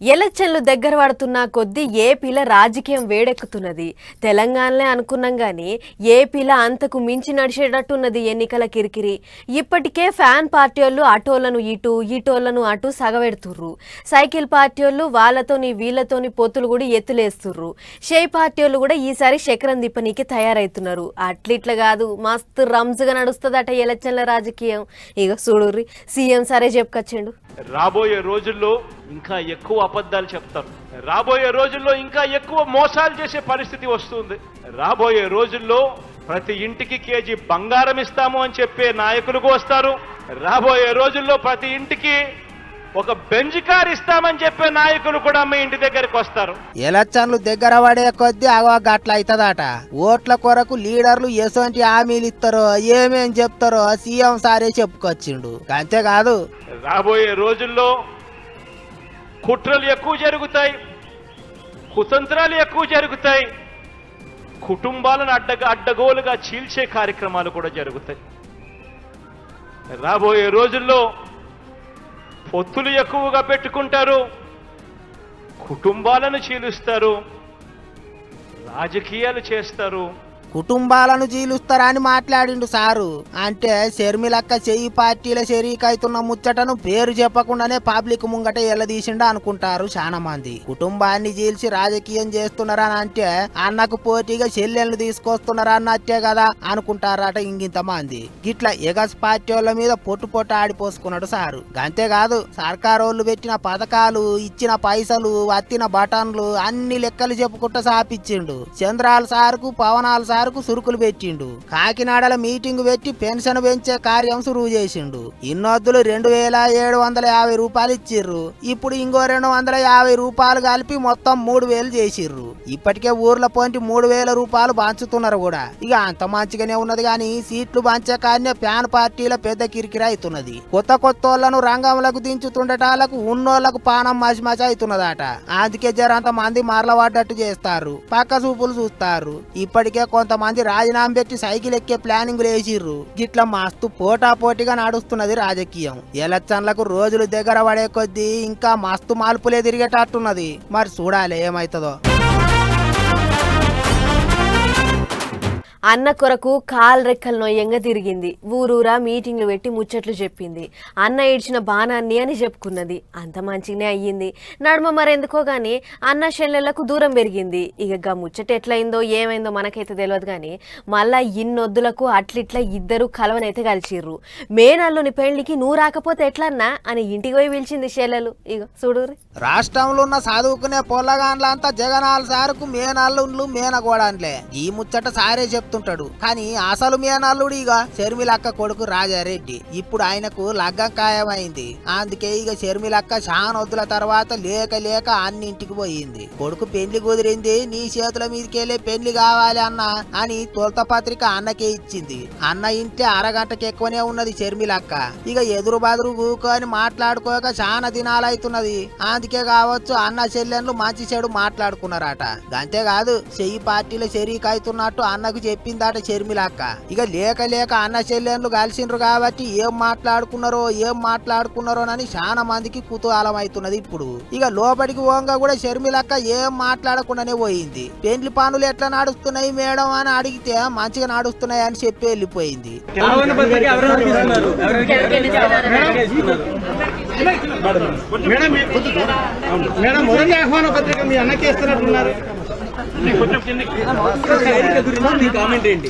ఎలక్షన్లు దగ్గర పడుతున్న కొద్దీ ఏపీలో రాజకీయం వేడెక్కుతున్నది. తెలంగాణలే అనుకున్నాం కానీ ఏపీలో అంతకు మించి నడిచేటట్టున్నది ఎన్నికల కిరికిరి. ఇప్పటికే ఫ్యాన్ పార్టీ వాళ్ళు అటోలను ఇటు ఇటోలను అటు సగబెడుతుర్రు. సైకిల్ పార్టీ వాళ్ళు వాళ్ళతోని వీళ్ళతోని పొత్తులు కూడా ఎత్తులేస్తుర్రు. షే పార్టీ వాళ్ళు కూడా ఈసారి శకరం దిప్పనీకి తయారవుతున్నారు అట్లిట్లా కాదు మస్తు రంజుగా నడుస్తుందట ఎలక్షన్ల రాజకీయం. ఇక చూడుర్రి సీఎం సరే చెప్పుకొచ్చిండు. రాబోయే రోజుల్లో ఇంకా ఎక్కువ అబద్ధాలు చెప్తారు. రాబోయే రోజుల్లో ఇంకా ఎక్కువ మోసాలు చేసే పరిస్థితి వస్తుంది. రాబోయే రోజుల్లో ప్రతి ఇంటికి కేజీ బంగారం ఇస్తాము అని చెప్పే నాయకులకు వస్తారు. రాబోయే రోజుల్లో ప్రతి ఇంటికి ఒక బెంజ్ కార్ ఇస్తామని చెప్పే నాయకులు కూడా మీ ఇంటి దగ్గరికి వస్తారు. ఎలక్షన్లు దగ్గర పడే కొద్దీ అగో గట్ల అవుతుందట ఓట్ల కొరకు లీడర్లు ఎటువంటి హామీలు ఇస్తారో ఏమేం చెప్తారో సీఎం సారే చెప్పుకొచ్చిండు. అంతేకాదు రాబోయే రోజుల్లో కుట్రలు ఎక్కువ జరుగుతాయి కుతంత్రాలు ఎక్కువ జరుగుతాయి కుటుంబాలను అడ్డగా అడ్డగోలుగా చీల్చే కార్యక్రమాలు కూడా జరుగుతాయి. రాబోయే రోజుల్లో పొత్తులు ఎక్కువగా పెట్టుకుంటారు. కుటుంబాలను చీలుస్తారు. రాజకీయాలు చేస్తారు. కుటుంబాలను చీలుస్తారని మాట్లాడిండు సారు. అంటే షర్మిలక్క చెయ్యి పార్టీల షరీకైతున్న ముచ్చటను పేరు చెప్పకుండానే పబ్లిక్ ముంగట ఎల్లదీసిండు అనుకుంటారు చాలా మంది. కుటుంబాన్ని చీల్చి రాజకీయం చేస్తున్నారని అంటే అన్నకు పోటీగా చెల్లెళ్ళు తీసుకొస్తున్నారా అన్నట్టే కదా అనుకుంటారట ఇంగింత మంది. గిట్లా ఎగస్ పార్టీ వాళ్ళ మీద పొట్టు పొట్టు ఆడిపోసుకున్నాడు సారు. అంతేకాదు సర్కారోళ్ళు పెట్టిన పథకాలు ఇచ్చిన పైసలు వత్తిన బటన్లు అన్ని లెక్కలు చెప్పుకుంటూ సాపిచ్చిండు. చంద్రాల సారుకు పవనాల సారుకు సురుకులు పెట్టిండు. కాకినాడల మీటింగ్ పెట్టి పెన్షన్ పెంచే కార్యం సురువు చేసిండు. ఇన్నొద్దులు రెండు వేల ఏడు వందల యాభై రూపాయలు ఇచ్చిర్రు. ఇప్పుడు ఇంకో రెండు వందల యాభై రూపాయలు కలిపి మొత్తం మూడు వేలు చేసిర్రు. ఇప్పటికే ఊర్ల పోంటి మూడు వేల రూపాయలు పంచుతున్నారు కూడా. ఇక అంత మంచిగానే ఉన్నది కానీ సీట్లు పంచే కానీ ప్యాన్ పార్టీల పెద్ద కిరికిరి అవుతున్నది కొత్త కొత్త వాళ్ళను రంగంలోకి దించుతుండటాలకు ఉన్నోళ్ళకు పానం మసి మసి అవుతున్నదట. అందుకే జరంత మంది మరలబడ్డట్టు చేస్తారు. పక్క చూపులు చూస్తారు. ఇప్పటికే కొంత కొంతమంది రాజీనామా పెట్టి సైకిల్ ఎక్కే ప్లానింగ్ లేచిర్రు గిట్ల మస్తు పోటా పోటీగా నడుస్తున్నది రాజకీయం. ఎలక్షన్లకు రోజులు దగ్గర పడే కొద్దీ ఇంకా మస్తు మార్పులే తిరిగేటట్టున్నది. మరి చూడాలి ఏమైతుందో. అన్న కొరకు కాల్ రెక్కలు నొయ్యంగా తిరిగింది ఊరూరా మీటింగ్లు పెట్టి ముచ్చట్లు చెప్పింది. అన్న ఏడ్చిన బాణాన్ని అని చెప్పుకున్నది. అంత మంచిగానే అయ్యింది. నడుమ మరెందుకో గాని అన్న చెల్లెళ్ళకు దూరం పెరిగింది. ఇక గా ముచ్చట ఎట్లయిందో ఏమైందో మనకైతే తెలియదు కానీ మళ్ళా ఇన్నొద్దులకు అట్లిట్లా ఇద్దరు కలవనైతే కలిసిర్రు. మేనల్లుని పెళ్ళికి నువ్వు రాకపోతే ఎట్లన్నా అని ఇంటికి పోయి పిలిచింది చెల్లెలు ఇక చూడు రాష్ట్రంలో ఉన్న చదువుకునే పొల్లగాండ్లంతా జగనాల సారుకు మేనల్లుండ్లు మేనగోడాన్లే. ఈ ముచ్చట సారే చెప్పు. చెప్తుంటాడు. కానీ అసలు మేనల్లుడు ఇక షర్మిలక్క కొడుకు రాజారెడ్డి. ఇప్పుడు ఆయనకు లగ్గం ఖాయమైంది. అందుకే ఇక షర్మిలక్క చానొద్దుల తర్వాత లేక లేక అన్నింటికి పోయింది. కొడుకు పెళ్ళి కుదిరింది నీ చేతుల మీదకెళ్ళే పెళ్ళి కావాలి అన్న అని తొలత పత్రిక అన్నకే ఇచ్చింది. అన్న ఇంటి అరగంటకి ఎక్కువనే ఉన్నది షర్మిలక్క. ఇక ఎదురు బదురు కూకొని మాట్లాడుకోక చాలా దినాలైతున్నది. అందుకే కావచ్చు అన్న చెల్లెన్లు మంచి చెడు మాట్లాడుకున్నారట. అంతేకాదు చెయ్యి పార్టీలో షరీక్ అవుతున్నట్టు అన్నకు చెప్పిందట షర్మిలక్క. ఇక లేక లేక అన్న చెల్లెన్లు కలిసిండ్రు కాబట్టి ఏం మాట్లాడుకున్నారో ఏం మాట్లాడుకున్నారోనని చాలా మందికి కుతూహలం అవుతున్నది ఇప్పుడు. ఇక లోపలికి పోగా కూడా షర్మిలక్క ఏం మాట్లాడకుండానే పోయింది. పెండ్లి పనులు ఎట్లా నడుస్తున్నాయి మేడం అని అడిగితే మంచిగా నడుస్తున్నాయి అని చెప్పి వెళ్ళిపోయింది. మేడం మేడం మొదటి ఆహ్వాన పత్రిక మీ అన్నకి ఇస్తున్నట్టున్నారు గురించి మీ కామెంట్ ఏంటి?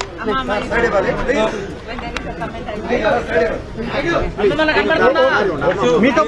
మీతో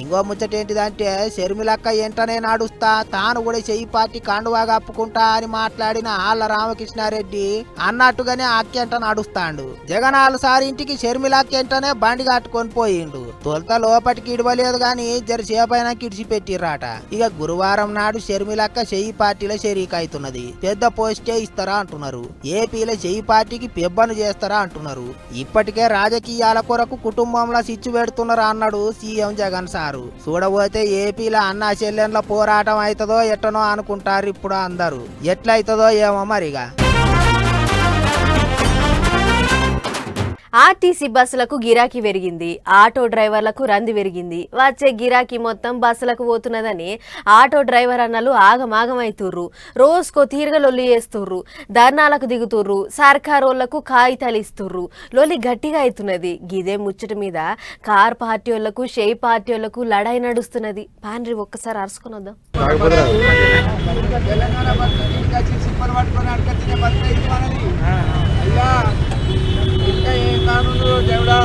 ఇంకో ముచ్చట ఏంటిదంటే షర్మిలక్క ఎంటనే నడుస్తా తాను కూడా చెయ్యి పార్టీ కాండువా కప్పుకుంటా అని మాట్లాడిన ఆళ్ళ రామకృష్ణారెడ్డి అన్నట్టుగానే అక్కెంట నడుస్తాండు. జగన్ సారి ఇంటికి షర్మిలక్క ఎంటనే బండి కట్టుకొని పోయిండు. తొలత లోపటికి ఇడవలేదు గాని జరసేపైనా కిడిచిపెట్టిర్రాట ఇక గురువారం నాడు షర్మిలక్క చెయ్యి పార్టీలో షరీక్ అవుతున్నది పెద్ద పోస్టే ఇస్తారా అంటున్నారు. ఏపీలో చెయ్యి పార్టీకి పెబ్బ పని చేస్తారా అంటున్నారు. ఇప్పటికే రాజకీయాల కొరకు కుటుంబంలో సిచ్చు పెడుతున్నారా అన్నాడు సీఎం జగన్ సారు. చూడబోతే ఏపీలో అన్నా చెల్లెండ్ల పోరాటం అవుతుందో ఎట్టనో అనుకుంటారు ఇప్పుడు అందరూ. ఎట్లయితుందో ఏమో మరిగా. ఆర్టీసీ బస్సులకు గిరాకీ పెరిగింది. ఆటో డ్రైవర్లకు రంది పెరిగింది. వచ్చే గిరాకీ మొత్తం బస్సులకు పోతున్నదని ఆటో డ్రైవర్ అన్నలు ఆగమాగమైతుర్రు. రోజుకో తీరుగా లొల్లి చేస్తుర్రు. ధర్నాలకు దిగుతుర్రు. సర్కారోళ్ళకు కాగితాలు ఇస్తుర్రు. లొల్లి గట్టిగా అవుతున్నది గిదే ముచ్చట మీద కార్ పార్టీ వాళ్ళకు షేయి పార్టీ వాళ్ళకు లడాయి నడుస్తున్నది. పాండ్రి ఒక్కసారి అరుచుకొని వద్దాం తెలంగాణ కానుండు దేవుడా?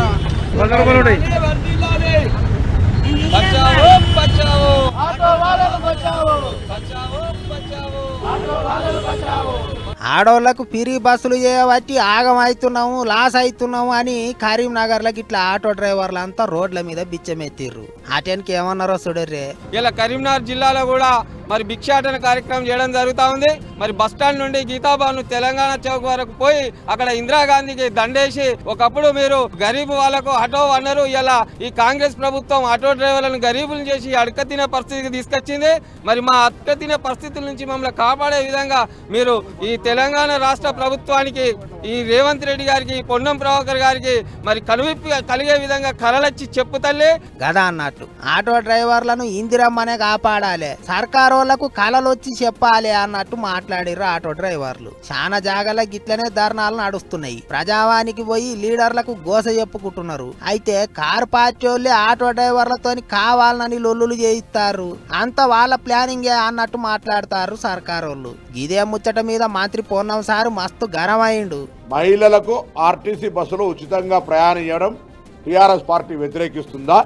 బచావో బచావో. ఆటో వాళ్ళకు బచావో. బచావో బచావో. ఆటో వాళ్ళకు బచావో. ఆడోళ్ళకు పిరి బస్సులు చేయబట్టి ఆగమవుతున్నాము లాస్ అవుతున్నాము అని కరీంనగర్లకు ఇట్లా ఆటో డ్రైవర్లు అంతా రోడ్ల మీద బిచ్చమెత్తిర్రు. అటెన్కి ఏమన్నారో చూడర్రే? ఇలా కరీంనగర్ జిల్లాలో కూడా మరి భిక్షాటన కార్యక్రమం చేయడం జరుగుతూ ఉంది. మరి బస్ స్టాండ్ నుండి గీతాబాను తెలంగాణ చౌక్ వరకు పోయి అక్కడ ఇందిరాగాంధీకి దండేసి ఒకప్పుడు మీరు గరీబ్ వాళ్ళకు ఆటో అన్నారు ఇలా ఈ కాంగ్రెస్ ప్రభుత్వం ఆటో డ్రైవర్లను గరీబులు చేసి అడక తినే పరిస్థితికి తీసుకొచ్చింది. మరి మా అడక తినే పరిస్థితుల నుంచి మమ్మల్ని కాపాడే విధంగా మీరు ఈ తెలంగాణ రాష్ట్ర ప్రభుత్వానికి ఈ రేవంత్ రెడ్డి గారికి పొన్నం ప్రభాకర్ గారికి మరి కనువిప్పి కలిగే విధంగా కలలచ్చి చెప్పు తల్లి. గదా అన్నట్టు. ఆటో డ్రైవర్లను ఇందిరమ్మనే కాపాడాలి. సర్కారోళ్ళకు కలలు వచ్చి చెప్పాలి అన్నట్టు మాట్లాడిర్రు ఆటో డ్రైవర్లు. చాలా జాగాల గిట్లనే ధర్నాలు నడుస్తున్నాయి. ప్రజావానికి పోయి లీడర్లకు గోస చెప్పుకుంటున్నారు. అయితే కార్ పార్టీ ఆటో డ్రైవర్లతోని కావాలని లొల్లులు చేయిస్తారు. అంత వాళ్ళ ప్లానింగే అన్నట్టు మాట్లాడతారు సర్కారోళ్ళు. ఇదే ముచ్చట మీద మంత్రి పూర్ణం సారు మస్తు గరమైండు మహిళలకు ఆర్టీసీ బస్సులో ఉచితంగా ప్రయాణం చేయడం టీఆర్ఎస్ పార్టీ వ్యతిరేకిస్తుందా?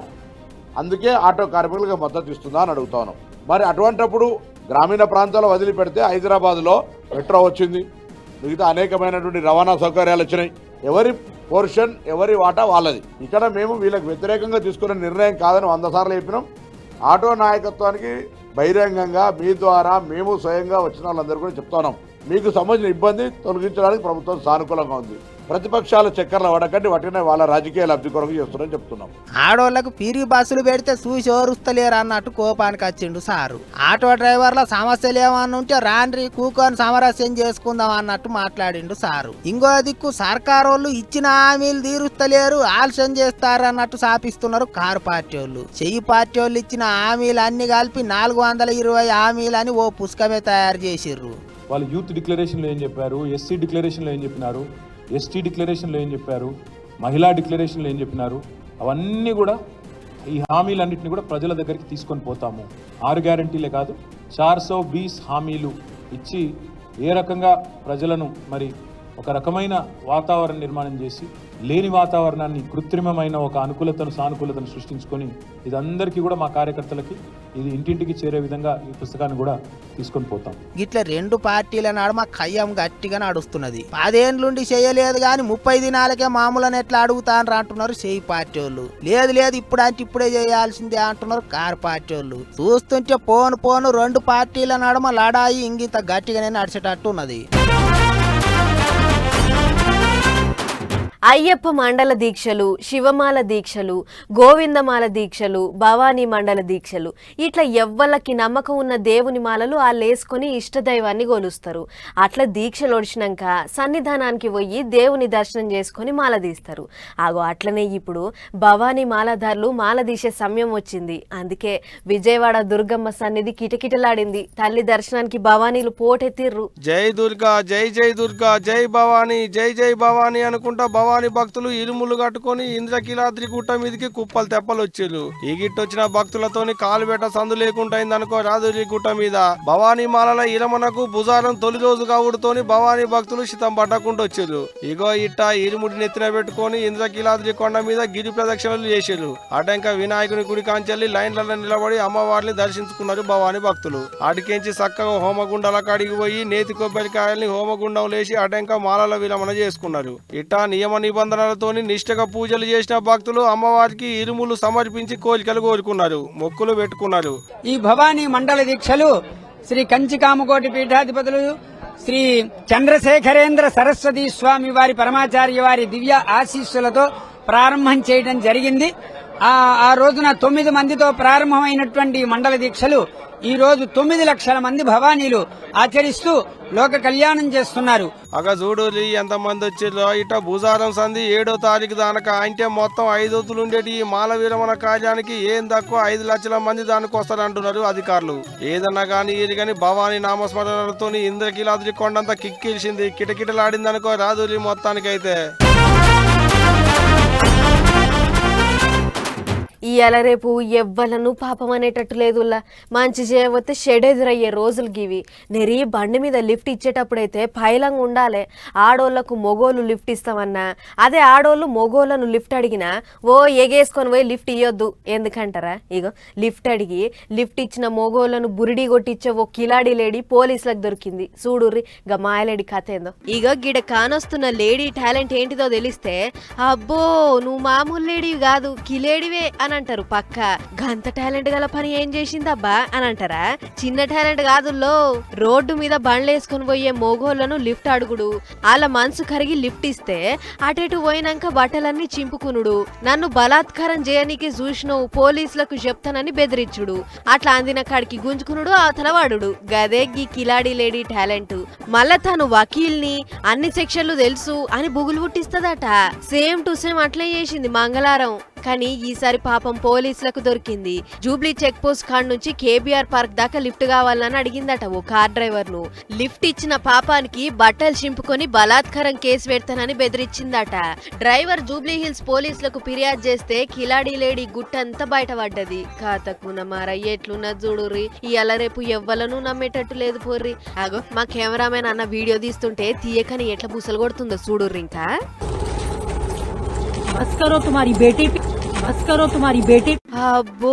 అందుకే ఆటో కార్మికులకు మద్దతు ఇస్తుందా అని అడుగుతాను. మరి అటువంటప్పుడు గ్రామీణ ప్రాంతాల్లో వదిలిపెడితే హైదరాబాద్లో మెట్రో వచ్చింది. మిగతా అనేకమైనటువంటి రవాణా సౌకర్యాలు వచ్చినాయి. ఎవరి పోర్షన్ ఎవరి వాటా వాళ్ళది. ఇక్కడ మేము వీళ్ళకి వ్యతిరేకంగా తీసుకున్న నిర్ణయం కాదని వంద సార్లు చెప్పినాం. ఆటో నాయకత్వానికి బహిరంగంగా మీ ద్వారా మేము స్వయంగా వచ్చిన వాళ్ళందరూ కూడా చెప్తున్నాం. మీకు సంబంధించిన ఇబ్బంది తొలగించడానికి ప్రభుత్వం సానుకూలంగా ఉంది. ప్రతిపక్షాల చక్కర్లు పడకండి వాటినే వాళ్ళ రాజకీయ లబ్ధి కొరకు చేస్తున్నారని చెప్తున్నాం. ఆడోళ్ళకు పీరి బస్సులు పెడితే చూసి ఓరుస్తలేరు అన్నట్టు కోపానికి వచ్చిండు సారు. ఆటో డ్రైవర్ల సమస్యలు ఏమన్నా ఉంటే రాండ్రి కూకొని సమరస్యం చేసుకుందాం అన్నట్టు మాట్లాడిండు సారు. ఇంకో దిక్కు సర్కారోళ్ళు ఇచ్చిన హామీలు తీరుస్తలేరు ఆలస్యం చేస్తారు అన్నట్టు సాపిస్తున్నారు కారు పార్టీ వాళ్ళు చెయ్యి పార్టీ వాళ్ళు ఇచ్చిన హామీలు అన్ని కలిపి నాలుగు వందల ఇరవై హామీలు అని ఓ పుస్తకమే తయారు చేసిర్రు. వాళ్ళు యూత్ డిక్లరేషన్లో ఏం చెప్పారు? ఎస్సీ డిక్లరేషన్లో ఏం చెప్పినారు? ఎస్టీ డిక్లరేషన్లో ఏం చెప్పారు? మహిళా డిక్లరేషన్లో ఏం చెప్పినారు? అవన్నీ కూడా ఈ హామీలన్నింటినీ కూడా ప్రజల దగ్గరికి తీసుకొని పోతాము. ఆరు గ్యారంటీలే కాదు చార్ సో బీస్ హామీలు ఇచ్చి ఏ రకంగా ప్రజలను మరి ఒక రకమైన వాతావరణ నిర్మాణం చేసి లేని వాతావరణాన్ని కృత్రిమమైన ఒక అనుకూలతను సానుకూలతను సృష్టించుకొని ఇదందరికీ కూడా మా కార్యకర్తలకి ఇది ఇంటింటికి చేరే విధంగా ఈ పుస్తకాన్ని కూడా తీసుకొని పోతాం. ఇట్లా రెండు పార్టీల నడుమ ఖయ్యం గట్టిగా నడుస్తున్నది. పదేండ్లుండి చేయలేదు కానీ ముప్పై దినాలకే మామూలని ఎట్లా అడుగుతానరా అంటున్నారు చేయి పార్టీ వాళ్ళు లేదు లేదు ఇప్పుడు అంటే ఇప్పుడే చేయాల్సిందే అంటున్నారు కారు పార్టీ వాళ్ళు చూస్తుంటే పోను పోను రెండు పార్టీల నడుమ లడాయి ఇంకింత గట్టిగానే నడిచేటట్టు ఉన్నది. అయ్యప్ప మండల దీక్షలు శివమాల దీక్షలు గోవిందమాల దీక్షలు భవానీ మండల దీక్షలు. ఇట్లా ఎవ్వలకి నమ్మకం ఉన్న దేవుని మాలలు వాళ్ళేసుకొని ఇష్టదైవాన్ని కొలుస్తారు అట్లా దీక్షలు ఒడిచినాక సన్నిధానానికి పోయి దేవుని దర్శనం చేసుకొని మాల తీస్తారు. ఆగో అట్లనే ఇప్పుడు భవానీ మాలధారులు మాల తీసే సమయం వచ్చింది. అందుకే విజయవాడ దుర్గమ్మ సన్నిధి కిటకిటలాడింది. తల్లి దర్శనానికి భవానీలు పోటెత్తిర్రు. జై దుర్గా జై జై దుర్గా జై భవానీ జై జై భవానీ అనుకుంటా భవానీ భక్తులు ఇరుములు కట్టుకొని ఇంద్రకీలాద్రి గుట్ట మీదకి కుప్పలు తెప్పలు వచ్చేరు ఈ గిట్ట వచ్చిన భక్తులతోని కాలు పెట్ట సందు లేకుండా అయిందనుకో రాదురి గుట్ట మీద. భవానీ మాలల ఇరమనకు భుజారం తొలి రోజు కావుడుతోని భవానీ భక్తులు శితం పట్టకుండా వచ్చారు ఇగో ఇట్ట ఇరుముడి నెత్తిన పెట్టుకొని ఇంద్రకీలాద్రి కొండ మీద గిరి ప్రదక్షిణలు చేశారు అటంక వినాయకుని గుడి కాంచెల్లి లైన్లలో నిలబడి అమ్మవారిని దర్శించుకున్నారు భవానీ భక్తులు. అటుకెంచి చక్కగా హోమగుండాల కాడికి పోయి నేతి కొబ్బరికాయల్ని హోమగుండం లేచి అటంక మాలల విరమణ చేసుకున్నారు. ఇట్టా నియమ నిబంధనలతోని నిష్ఠగా పూజలు చేసిన భక్తులు అమ్మవారికి ఇరుములు సమర్పించి కోరికలు కోరుకున్నారు మొక్కులు పెట్టుకున్నారు. ఈ భవానీ మండల దీక్షలు శ్రీ కంచికామకోటి పీఠాధిపతులు శ్రీ చంద్రశేఖరేంద్ర సరస్వతి స్వామి వారి పరమాచార్య వారి దివ్య ఆశీస్సులతో ప్రారంభం చేయడం జరిగింది. ఆ రోజున తొమ్మిది మందితో ప్రారంభమైనటువంటి మండల దీక్షలు ఈ రోజు తొమ్మిది లక్షల మంది భవానీలు ఆచరిస్తూ లోక కళ్యాణం చేస్తున్నారు. అగ చూడు ఎంత మంది వచ్చిర్రో ఇట భూసారం సంధి ఏడో తారీఖు దానక అంటే మొత్తం ఐదు వద్దులు ఉండేటి ఈ మాల విరమణ కార్యానికి ఏం తక్కువ ఐదు లక్షల మంది దానికి వస్తారంటున్నారు అధికారులు. ఏదన్నా కానీ ఇది కానీ భవానీ నామస్మరణలతో ఇంద్రకీలాద్రి కొండంతా కిక్కిల్సింది కిటకిటలాడింది అనుకో రాదులి మొత్తానికైతే. ఇవాళ రేపు ఎవ్వలను పాపం అనేటట్టు లేదులా మంచి చేయబోతే షెడ్ ఎదురయ్యే రోజులు గివి. నెరి బండి మీద లిఫ్ట్ ఇచ్చేటప్పుడైతే పైలంగా ఉండాలి. ఆడోళ్ళకు మొగోళ్ళు లిఫ్ట్ ఇస్తామన్నా. అదే ఆడోళ్ళు మొగోళ్ళను లిఫ్ట్ అడిగినా ఓ ఎగేసుకొని పోయి లిఫ్ట్ ఇవ్వద్దు ఎందుకంటారా? ఇగో లిఫ్ట్ అడిగి లిఫ్ట్ ఇచ్చిన మొగోళ్ళను బురిడి కొట్టించే ఓ కిలాడి లేడీ పోలీసులకు దొరికింది. చూడుర్రి గా మాయలేడి కథ ఏందో. ఇగో గిడ కానొస్తున్న లేడీ టాలెంట్ ఏంటిదో తెలిస్తే అబ్బో నువ్వు మామూలు లేడీవి కాదు కిలేడివే అని అంటారు పక్క గంత టాలెంట్ గల పని ఏం చేసిందబ్బా? అని అంటారా? చిన్న టాలెంట్ కాదుల్లో రోడ్డు మీద బండ్లేసుకొని పోయే మోగోళ్ళను లిఫ్ట్ అడుగుడు. వాళ్ళ మనసు కరిగి లిఫ్ట్ ఇస్తే అటెటు పోయినాక బట్టలన్నీ చింపుకునుడు. నన్ను బలాత్కారం చేయనీకి చూసినవు పోలీసులకు చెప్తానని బెదిరించుడు. అట్లా అందిన కాడికి గుంజుకునుడు అవతలవాడు గదే గీ కిలాడి లేడీ టాలెంట్. మళ్ళా తను వకీల్ని అన్ని సెక్షన్లు తెలుసు అని బుగులు పుట్టిస్తదట. సేమ్ టు సేమ్ అట్లే చేసింది మంగళారం. కానీ ఈసారి పాపం పోలీసులకు దొరికింది. జూబ్లీ చెక్ పోస్ట్ కాడ్ నుంచి కేబీఆర్ పార్క్ దాకా లిఫ్ట్ కావాలని అడిగిందట ఓ కార్ డ్రైవర్ను లిఫ్ట్ ఇచ్చిన పాపానికి బట్టలు చింపుకొని బలాత్కారం కేసు పెడతానని బెదిరించిందట. డ్రైవర్ జూబ్లీ హిల్స్ పోలీసులకు ఫిర్యాదు చేస్తే కిలాడీ లేడీ గుట్టంతా బయటపడ్డది. కాతకున్న మారయ్య ఎట్లున్నా చూడుర్రి. ఇవాళ రేపు ఎవ్వలను నమ్మేటట్టు లేదు పోర్రి. అగో మా కెమెరామెన్ అన్న వీడియో తీస్తుంటే తీయకని ఎట్లా బుసలు కొడుతుందో చూడుర్రి ఇంకా. అస్కరో తుమారి బేటీ बस करो तुम्हारी बेटी అబ్బో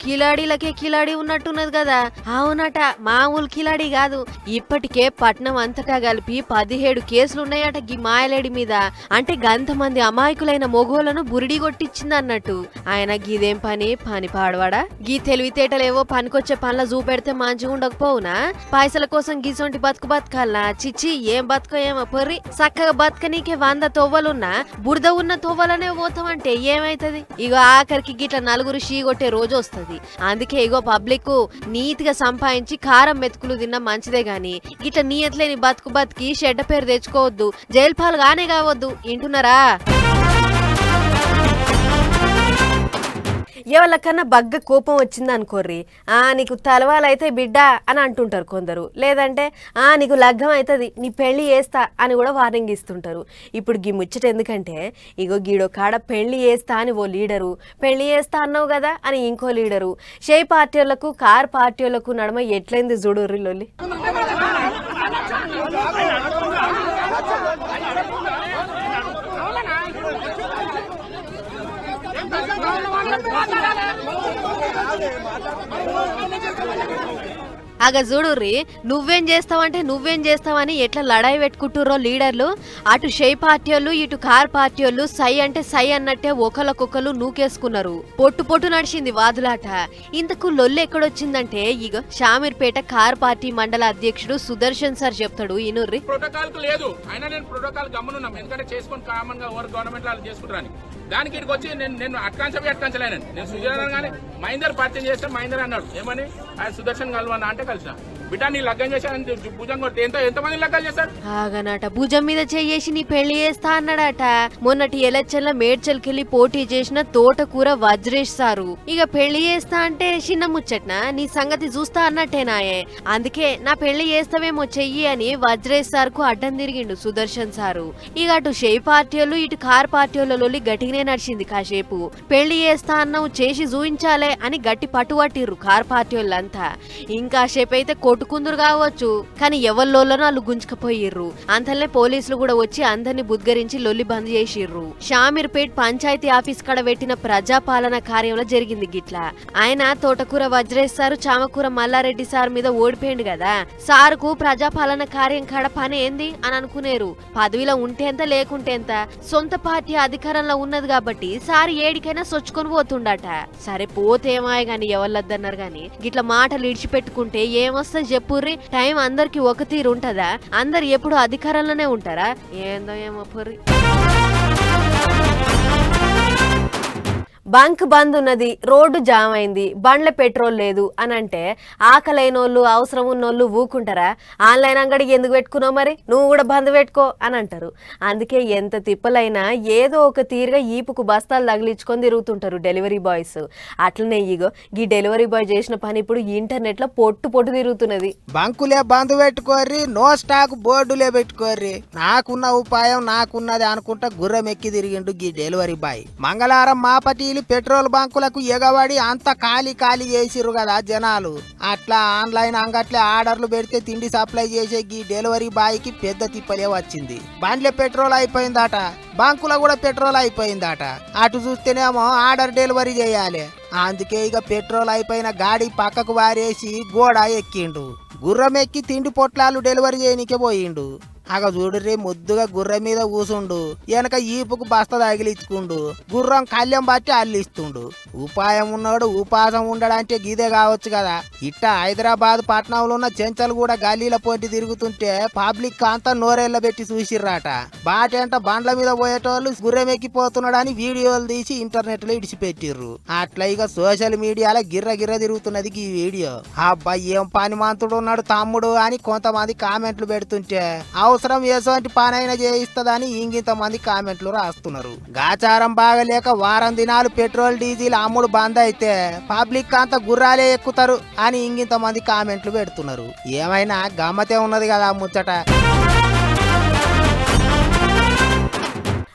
కిలాడీలకే కిలాడి ఉన్నట్టున్నది కదా. అవునట మామూలు కిలాడి కాదు. ఇప్పటికే పట్నం అంతటా కలిపి పదిహేడు కేసులు ఉన్నాయట గీ మాయలేడి మీద. అంటే గంతమంది అమాయకులైన మొగోలను బురిడి కొట్టించింది అన్నట్టు ఆయన గీదేం పని? పని పాడవాడా? గీ తెలివితేటలేవో పనికొచ్చే పనుల చూపెడితే మంచిగా ఉండకపోవునా? పైసల కోసం గీసొంటి బతుకు బతకాలనా? చిచ్చి ఏం బతుకో ఏమో పొర్రి. చక్కగా బతకనీకే వంద తొవ్వలున్నా బురద ఉన్న తొవ్వలనే పోతామంటే ఏమైతది? ఇగో ఆఖరికి గిట్ల నలుగురు షీ కొట్టే రోజు వస్తుంది. అందుకే ఇగో పబ్లిక్ నీతిగా సంపాదించి కారం మెతుకులు తిన్న మంచిదే గాని గిట్ల నీయట్లేని బతుకు బతికి చెడ్డ పేరు తెచ్చుకోవద్దు జైలు పాలు గానే కావద్దు వింటున్నారా? ఎవరికన్నా బగ్గ కోపం వచ్చింది అనుకోర్రి. ఆ నీకు తలవాలైతే బిడ్డ అని అంటుంటారు కొందరు. లేదంటే ఆ నీకు లగ్గం అవుతుంది నీ పెళ్ళి చేస్తా అని కూడా వార్నింగ్ ఇస్తుంటారు. ఇప్పుడు గీ ముచ్చట ఎందుకంటే ఇగో గీడో కాడ పెళ్ళి చేస్తా అని ఓ లీడరు పెళ్ళి చేస్తా అన్నావు కదా అని ఇంకో లీడరు. షే పార్టీలకు కార్ పార్టీలకు నడమ ఎట్లయింది చూడుర్రి లొల్లి. মাঝে মাঝে అగ చూడుర్రి నువ్వేం చేస్తావంటే నువ్వేం చేస్తావని ఎట్లా లడాయి పెట్టుకుంటుర్రో లీడర్లు? అటు షై పార్టీ వాళ్ళు ఇటు కార్ పార్టీ వాళ్ళు సై అంటే సై అన్నట్టే ఒకళ్ళకొకళ్ళు నూకేసుకున్నారు. పొట్టు పొట్టు నడిచింది వాదులాట. ఇంతకు లొల్లు ఎక్కడొచ్చిందంటే ఇగ షామీర్పేట కార్ పార్టీ మండల అధ్యక్షుడు సుదర్శన్ సార్ చెప్తాడు ఇనుర్రి. ప్రోటోకాల్ లేదు. అయినా నేను ప్రోటోకాల్ గమనున్నాం ఎందుకంటే చేసుకొని కామన్గా ఓవర్ గవర్నమెంట్ వాళ్ళు చేసుకుంటారని దానికి ఇక్కడికి వచ్చి నేను నేను అట్కాంచవి అట్కాంచలేనండి నేను. సుజన్ కానీ మహేందర్ పరిచయం చేస్తే మహేందర్ అన్నాడు. ఏమని? ఆయన సుదర్శన్ కలవన్నా అంటే salsa. బిడ్డ నీ లగ్గం చేశానని భుజం కొట్టి ఎంత ఎంతమంది లగ్గాలు చేశారు? ఆగనట భుజం మీద చెయ్యేసి నీ పెళ్ళి చేస్తా అన్నాడట. మొన్నటి ఎలక్షన్ల మేడ్చల్కెళ్ళి పోటీ చేసిన తోటకూర వజ్రేష్ సారు. ఇక పెళ్ళి చేస్తా అంటే చిన్న ముచ్చట్న? నీ సంగతి చూస్తా అన్నట్టేనాయే అందుకే నా పెళ్ళి చేస్తావేమో చెయ్యి అని వజ్రేష్ సార్కు అడ్డం తిరిగిండు సుదర్శన్ సారు. ఇక అటు షే పార్టీ వాళ్ళు ఇటు కార్ పార్టీ వాళ్ళ గట్టిగానే నడిచింది కాసేపు. పెళ్ళి చేస్తా అన్నావు చేసి చూయించాలే అని గట్టి పట్టుబట్టిర్రు కార్ పార్టీ వాళ్ళంతా ఇంకా సేపు అయితే కొట్టుకుందరు కావచ్చు కానీ ఎవరిలోనో వాళ్ళు గుంజుకపోయిర్రు. అంతలే పోలీసులు కూడా వచ్చి అందరిని బుద్గరించి లొల్లి బంద్ చేసిర్రు. షామీర్పేట్ పంచాయతీ ఆఫీస్ కాడ పెట్టిన ప్రజాపాలన కార్యంలో జరిగింది గిట్లా. ఆయన తోటకూర వజ్రేష్ సారు చామకూర మల్లారెడ్డి సార్ మీద ఓడిపోయిండు కదా సారుకు ప్రజాపాలన కార్యం కాడ పని ఏంది అని అనుకునేరు. పదవిలో ఉంటే లేకుంటేంత లేకుంటే సొంత పార్టీ అధికారంలో ఉన్నది కాబట్టి సార్ ఏడికైనా సొచ్చుకొని పోతుండట. సరే పోతేమాయ గాని ఎవరిద్దన్నారు గాని గిట్ల మాటలు ఇడిచిపెట్టుకుంటే ఏమొస్తా చెప్పుర్రి? టైం అందరికి ఒక తీరు ఉంటదా? అందరు ఎప్పుడు అధికారంలోనే ఉంటారా? ఏందో ఏమో పుర్రి. బంక్ బంద్ ఉన్నది రోడ్డు జామ్ అయింది బండ్ల పెట్రోల్ లేదు అని అంటే ఆకలైనోళ్ళు అవసరం ఉన్నోళ్ళు ఊకుంటారా? ఆన్లైన్ అంగడికి ఎందుకు పెట్టుకున్నావు మరి? నువ్వు కూడా బంద్ పెట్టుకో అని అంటారు. అందుకే ఎంత తిప్పలైనా ఏదో ఒక తీరుగా ఈపుకు బస్తాలు తగిలించుకొని తిరుగుతుంటారు డెలివరీ బాయ్స్. అట్లనే ఇగో ఈ డెలివరీ బాయ్ చేసిన పని ఇప్పుడు ఇంటర్నెట్లో పొట్టు పొట్టు తిరుగుతున్నది. బంకులే బంద్ పెట్టుకోర్రి నో స్టాక్ బోర్డులే పెట్టుకోర్రి. నాకున్న ఉపాయం నాకున్నది అనుకుంటా గుర్రం ఎక్కి తిరిగిండు ఈ డెలివరీ బాయ్. మంగళవారం మాపటీలు పెట్రోల్ బంకులకు ఎగబడి అంత ఖాళీ ఖాళీ చేసిర్రు కదా జనాలు. అట్లా ఆన్లైన్ అంగట్లే ఆర్డర్లు పెడితే తిండి సప్లై చేసే గీ డెలివరీ బాయ్కి పెద్ద తిప్పలే వచ్చింది. బండ్లే పెట్రోల్ అయిపోయిందట బంకులో కూడా పెట్రోల్ అయిపోయిందట. అటు చూస్తేనేమో ఆర్డర్ డెలివరీ చేయాలి. అందుకే ఇక పెట్రోల్ అయిపోయిన గాడి పక్కకు వారేసి గోడ ఎక్కిండు. గుర్రం ఎక్కి తిండి పొట్లాలు డెలివరీ చేయనికే పోయిండు. అగ చూడుర్రి ముద్దుగా గుర్రం మీద కూసుండు. వెనక ఈపుకు బస్త తగిలించుకుండు గుర్రం కళ్యం బట్టి అల్లిస్తుండు. ఉపాయం ఉన్నాడు ఉపాసం ఉండడంటే గిదే కావచ్చు కదా. ఇట్ట హైదరాబాద్ పట్టణంలో ఉన్న చెంచలు కూడా గల్లీల పోటీ తిరుగుతుంటే పబ్లిక్ అంతా నోరేళ్ళ పెట్టి చూసిర్రాట. బాటంట బండ్ల మీద పోయేటోళ్ళు గుర్రం ఎక్కిపోతున్నాడని వీడియోలు తీసి ఇంటర్నెట్లో ఇడిచిపెట్టిర్రు. అట్లా ఇక సోషల్ మీడియాలో గిర్ర గిర్ర తిరుగుతున్నది ఈ వీడియో. అబ్బాయి ఏం పని మంతుడు ఉన్నాడు తమ్ముడు అని కొంతమంది కామెంట్లు పెడుతుంటే అవసరం ఎటువంటి పనైనా చేయిస్తుందని ఇంకింత మంది కామెంట్లు రాస్తున్నారు. గాచారం బాగలేక వారం దినాలు పెట్రోల్ డీజిల్ అమ్ముడు బంద్ అయితే పబ్లిక్ అంతా గుర్రాలే ఎక్కుతారు అని ఇంకింత మంది కామెంట్లు పెడుతున్నారు. ఏమైనా గమ్మతే ఉన్నది కదా ముచ్చట.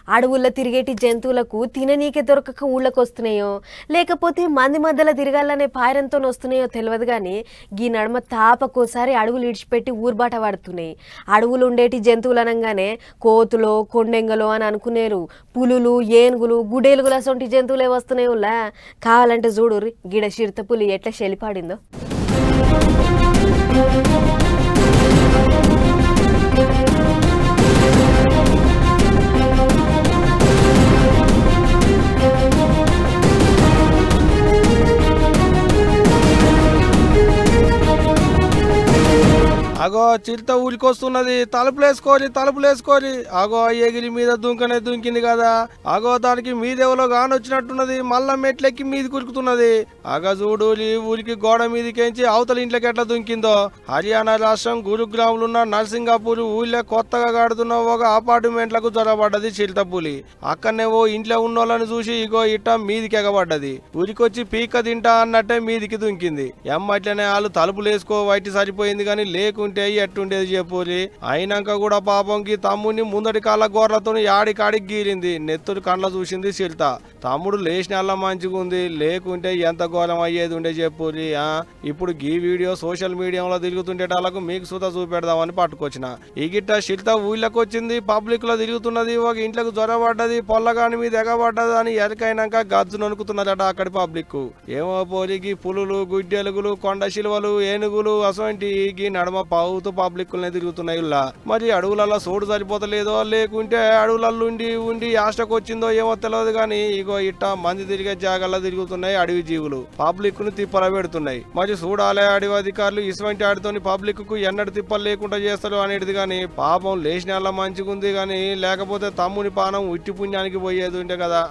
అడవుల్లో తిరిగేటి జంతువులకు తిననీకే దొరకక ఊళ్ళకు వస్తున్నాయో లేకపోతే మంది మధ్యలో తిరగాలనే పాయరంతో వస్తున్నాయో తెలియదు కానీ ఈ నడుమ తాపకోసారి అడవులు ఇడిచిపెట్టి ఊర్బాట పడుతున్నాయి అడవులు ఉండేటి జంతువులు అనగానే కోతులో కొండెంగలో అని అనుకునేరు. పులులు ఏనుగులు గుడేలుగులు అసొంటి జంతువులే వస్తున్నాయి కావాలంటే చూడు గిడ చిరుత పులి ఎట్లా చెలిపాడిందో అగో చిరుత ఊరికొస్తున్నది. తలుపులేసుకోరి తలుపులేసుకోరి అగో ఎగిరి మీద దుంకనే దుంకింది కదా. అగో దానికి మీదెవలో గానొచ్చినట్టున్నది. మళ్ళా మెట్లెక్కి మీది కురుకుతున్నది. ఆగ చూడు ఈ ఊరికి గోడ మీదకెంచి అవతల ఇంట్లోకి ఎట్లా దుంకిందో. హర్యానా రాష్ట్రం గురుగ్రాములు ఉన్న నర్సింగాపూర్ ఊళ్ళో కొత్తగా కడుతున్న ఒక అపార్ట్మెంట్లకు జొరబడ్డది చిరుత పులి. అక్కడనే ఓ ఇంట్లో ఉన్నోళ్ళని చూసి ఇగో ఇట్ట మీదికి ఎగబడ్డది ఊరికొచ్చి పీక తింటా అన్నట్టే మీదికి దుంకింది. ఎమ్మట్లనే వాళ్ళు తలుపులు వేసుకో వైటి సరిపోయింది కానీ లేకుంటే ఎట్టుండేది చెప్పులి అయినాక కూడా పాపంకి తమ్ముడిని ముందటి కాళ్ళ గోర్లతో యాడికాడికి గీరింది. నెత్తురు కండ్ల చూసింది సిల్త తమ్ముడు లేచిన మంచిగా ఉంది. లేకుంటే ఎంత ఘోరం అయ్యేది ఉండే చెప్పులి ఆ? ఇప్పుడు గీ వీడియో సోషల్ మీడియాలో తిరుగుతుండేటాలకు మీకు సుత చూపెడదామని పట్టుకొచ్చిన. ఈ గిట్ట శిల్త ఊళ్ళకి వచ్చింది పబ్లిక్లో తిరుగుతున్నది ఒక ఇంట్లోకి జ్వరపడ్డది పొల్లగాని మీద ఎగబడ్డది అని ఎరకైనాక గజ్జు నొనుకుతున్నదట అక్కడి పబ్లిక్ ఏమో పోలికి పులులు గుడ్డెలుగులు కొండ శిలువలు ఏనుగులు అసొంటి గీ నడమ పావు తాగుతూ పబ్లిక్లనే తిరుగుతున్నాయి ఇలా. మరి అడవులలో సోడు సరిపోతలేదో? లేకుంటే అడవులలో ఉండి ఉండి యాస్టకు వచ్చిందో ఏమో తెలియదు కానీ ఇగో ఇట్ట మంది తిరిగే జాగాల్లో తిరుగుతున్నాయి అడవి జీవులు. పబ్లిక్ను తిప్పల పెడుతున్నాయి. మరి చూడాలే అడవి అధికారులు ఇటువంటి ఆడితోని పబ్లిక్కు ఎన్నడు తిప్పలు లేకుండా చేస్తారు అనేది కానీ పాపం లేచిన మంచిగా ఉంది కానీ లేకపోతే తమ్ముని పానం ఉట్టి పుణ్యానికి పోయేది ఉంటే కదా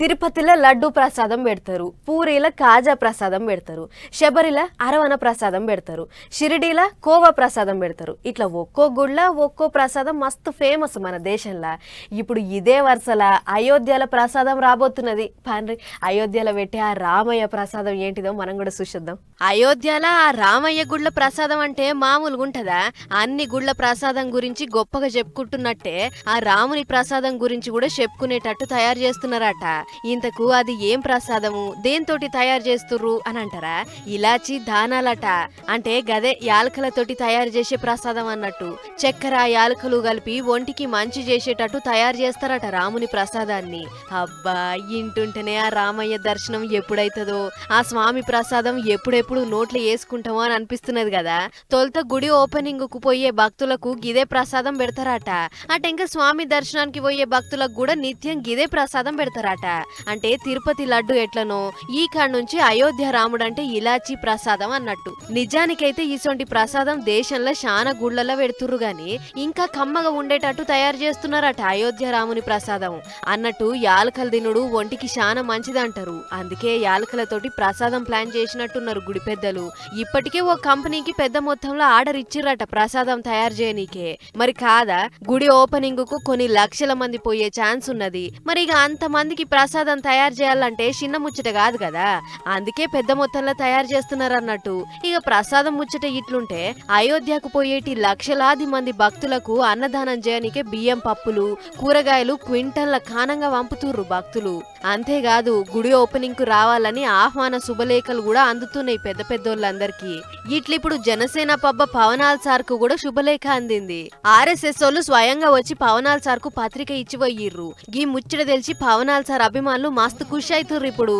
తిరుపతిలో లడ్డు ప్రసాదం పెడతారు పూరిలో కాజా ప్రసాదం పెడతారు శబరిల అరవణ ప్రసాదం పెడతారు షిరిడీలో కోవా ప్రసాదం పెడతారు. ఇట్లా ఒక్కో గుళ్ళ ఒక్కో ప్రసాదం మస్తు ఫేమస్ మన దేశంలో. ఇప్పుడు ఇదే వరుసల అయోధ్యల ప్రసాదం రాబోతున్నది. పండ్రి అయోధ్యలో పెట్టే ఆ రామయ్య ప్రసాదం ఏంటిదో మనం కూడా చూసిద్దాం. అయోధ్యలో ఆ రామయ్య గుళ్ళ ప్రసాదం అంటే మామూలుగా ఉంటుందా? అన్ని గుళ్ళ ప్రసాదం గురించి గొప్పగా చెప్పుకుంటున్నట్టే ఆ రాముని ప్రసాదం గురించి కూడా చెప్పుకునేటట్టు తయారు చేస్తున్నారట. ఇంతకు అది ఏం ప్రసాదము? దేంతోటి తయారు చేస్తుర్రు? అని అంటారా? ఇలాచి దానాలట. అంటే గదే యాలకలతోటి తయారు చేసే ప్రసాదం అన్నట్టు. చక్కెర యాలకలు కలిపి ఒంటికి మంచి చేసేటట్టు తయారు చేస్తారట రాముని ప్రసాదాన్ని. అబ్బా ఇంటుంటేనే ఆ రామయ్య దర్శనం ఎప్పుడైతుందో ఆ స్వామి ప్రసాదం ఎప్పుడెప్పుడు నోట్లో వేసుకుంటామో అని అనిపిస్తున్నది కదా తొలుత గుడి ఓపెనింగ్కు పోయే భక్తులకు గిదే ప్రసాదం పెడతారట. అట ఇంకా స్వామి దర్శనానికి పోయే భక్తులకు కూడా నిత్యం గిదే ప్రసాదం పెడతారట. అంటే తిరుపతి లడ్డు ఎట్లనో ఈ కాడ నుంచి అయోధ్య రాముడు అంటే ఇలాచి ప్రసాదం అన్నట్టు. నిజానికైతే ఇసొంటి ప్రసాదం దేశంలో శానా గుళ్ళలో పెడుతుర్రు గాని ఇంకా కమ్మగా ఉండేటట్టు తయారు చేస్తున్నారట అయోధ్య రాముని ప్రసాదం. అన్నట్టు యాలకల దినుడు ఒంటికి శానా మంచిదంటారు. అందుకే యాలకలతోటి ప్రసాదం ప్లాన్ చేసినట్టున్నారు గుడి పెద్దలు. ఇప్పటికే ఓ కంపెనీకి పెద్ద మొత్తంలో ఆర్డర్ ఇచ్చిర్రట ప్రసాదం తయారు చేయనీకే. మరి కాదా గుడి ఓపెనింగ్కు కొన్ని లక్షల మంది పోయే ఛాన్స్ ఉన్నది. మరి ఇక అంత మందికి ప్రసాదం తయారు చేయాలంటే చిన్న ముచ్చట కాదు కదా? అందుకే పెద్ద మొత్తంలో తయారు చేస్తున్నారు అన్నట్టు ఇక ప్రసాదం ముచ్చట ఇట్లుంటే అయోధ్యకు పోయేటి లక్షలాది మంది భక్తులకు అన్నదానం చేయనికే బియ్యం పప్పులు కూరగాయలు క్వింటల్ల కానంగా పంపుతుర్రు భక్తులు. అంతేకాదు గుడి ఓపెనింగ్కు రావాలని ఆహ్వాన శుభలేఖలు కూడా అందుతున్నాయి పెద్ద పెద్దోళ్ళందరికీ. ఇట్లిప్పుడు జనసేన పబ్బ పవనాల్ సార్కు కూడా శుభలేఖ అందింది. ఆర్ఎస్ఎస్ వాళ్ళు స్వయంగా వచ్చి పవనాల్ సార్కు పత్రిక ఇచ్చి పోయిర్రు ఈ ముచ్చట తెలిసి పవనాల్ సార్ అభిమానులు మస్తు ఖుషి అవుతుర్రు ఇప్పుడు.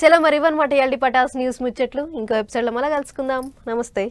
చలో మరి ఇవన్నమాట ఎల్డి పటాస్ న్యూస్ ముచ్చట్లు. ఇంకో వెబ్సైట్లో మళ్ళీ కలుసుకుందాం. నమస్తే.